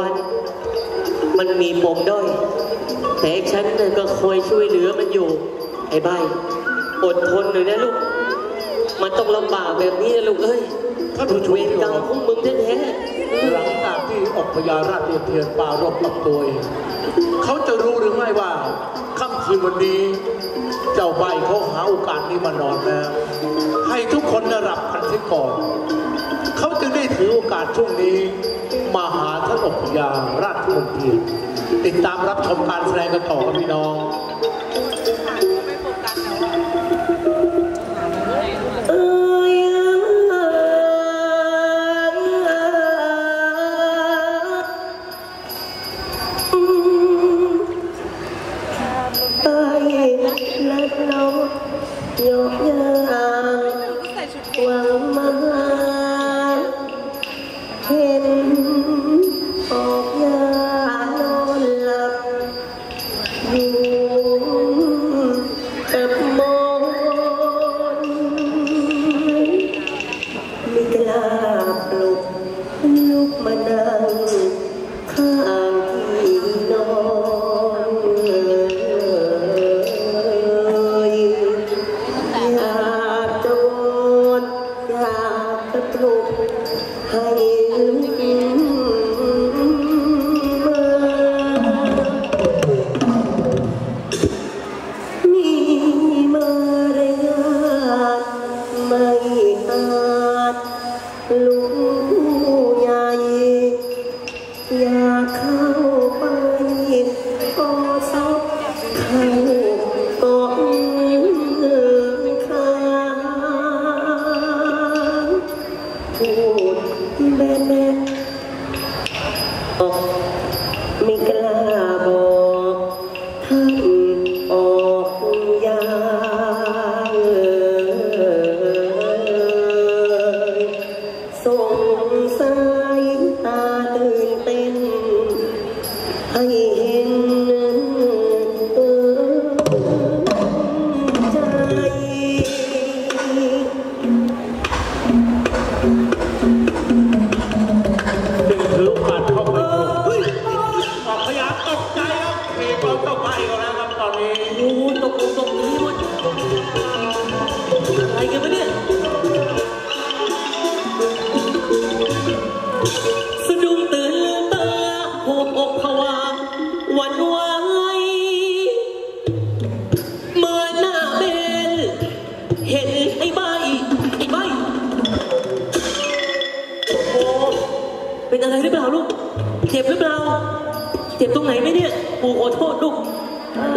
วันมันมีปมด้อยแต่ฉันน่ะก็คอยช่วยเหลือมันอยู่ ไอ้ใบอดทนหน่อยนะลูก มันต้องลำบากแบบนี้นะลูกเอ้ยท่านผู้ชมเวรกรรมของมึงแท้หลังจากที่อกพยาราชเทียนเทียนปารบกับตัวเองเขาจะรู้หรือไม่ว่าค่ำคืนวันนี้ เจ้าใบเขาหาโอกาสนี้มานอนแล้ว ให้ทุกคนได้รับกันเสียก่อน เขาจึงได้ถือโอกาสช่วงนี้ มาหา อพยาราชมนตรีติดตามรับชมการแสดงกันต่อครับพี่น้องยกยางหวังมาเห็น ไม่กล้าป ลุกผู้ใหญ่ อยากเข้าไปขอซบเข้ากอดข้างพูดแบบแบบออกไม่กล้าบอกท่าน ให้เห็นใจจึงถือโอกาสเข้าไปเฮ้ยออกพยาตกใจครับเพลงเราต้องไปกันแล้วครับตอนนี้โอ้โหตกลงตกนี้ เป็นอะไรหรือเปล่าลูก เจ็บหรือเปล่า เจ็บตรงไหนไหมเนี่ย ปู่ขอโทษลูก โ